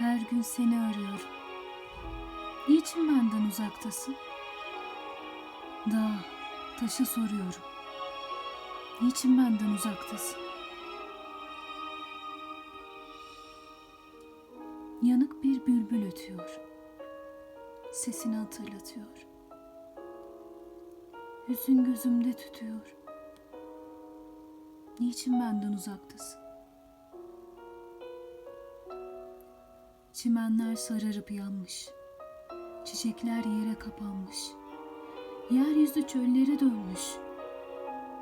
Her gün seni arıyorum. Niçin benden uzaktasın? Dağa, taşa soruyorum. Niçin benden uzaktasın? Yanık bir bülbül ötüyor. Sesini hatırlatıyor. Hüzün gözümde tütüyor. Niçin benden uzaktasın? Çimenler sararıp yanmış. Çiçekler yere kapanmış. Yeryüzü çöllere dönmüş.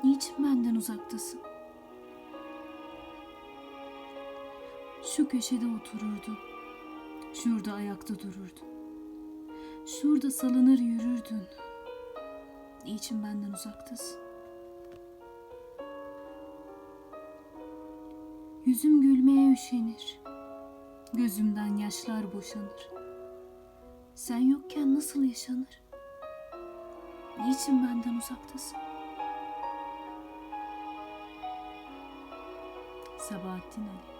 Niçin benden uzaktasın? Şu köşede otururdun. Şurada ayakta dururdun. Şurada salınır yürürdün. Niçin benden uzaktasın? Yüzüm gülmeye üşenir. Gözümden yaşlar boşanır. Sen yokken nasıl yaşanır? Niçin benden uzaktasın? Sabahattin Ali